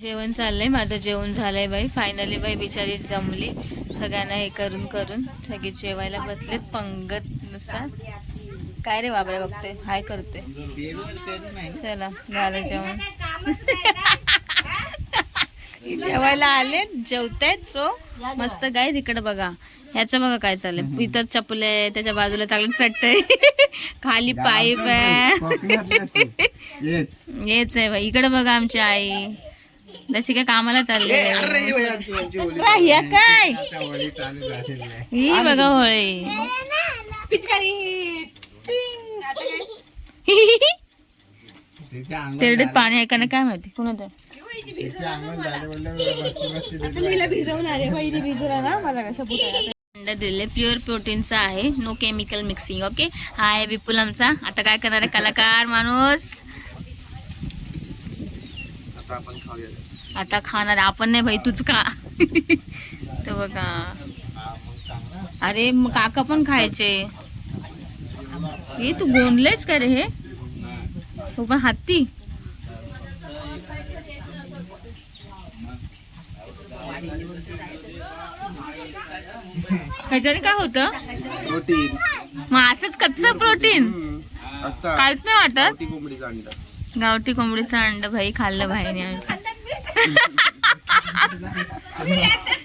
जेवण चाललंय माझं जेवण झालंय बाई. फायनली बाई बिचारी जमली. सगळ्यांना हे करून करून सगळे जेवायला बसलेत. पंगत नुसार काय रे बाबरे बघते हाय करते चला झालं जेवण. जेवायला आले जेवतायत सो. मस्त काय तिकडे बघा. ह्याचं बघा काय चाललंय. इथं चपल आहे त्याच्या बाजूला चांगलं चटई. खाली पाईप आहे. येच आहे बाई. इकडे बघा आमची आई. जशी काय कामाला चालली हे काय? ही बघा होळी. तेरडीत पाणी आहे. का नाही काय माहिती कुणाचं अंडा दिले. प्युअर प्रोटीनचा आहे. नो केमिकल मिक्सिंग ओके हा आहे विपुल आमचा. आता काय करणार आहे? कलाकार माणूस. आता खाणार आपण नाही भाई तूच खा. तर बघा. अरे मग काका पण खायचे. हे तू गोंडलेच का रे हे? तू पण हत्ती? ह्याच्याने काय होतं? प्रोटीन. मग असंच कच्च प्रोटीन? आता काहीच नाही वाटत? गावठी कोंबडीचं अंड भाई खाल्लं भाईने आमच्या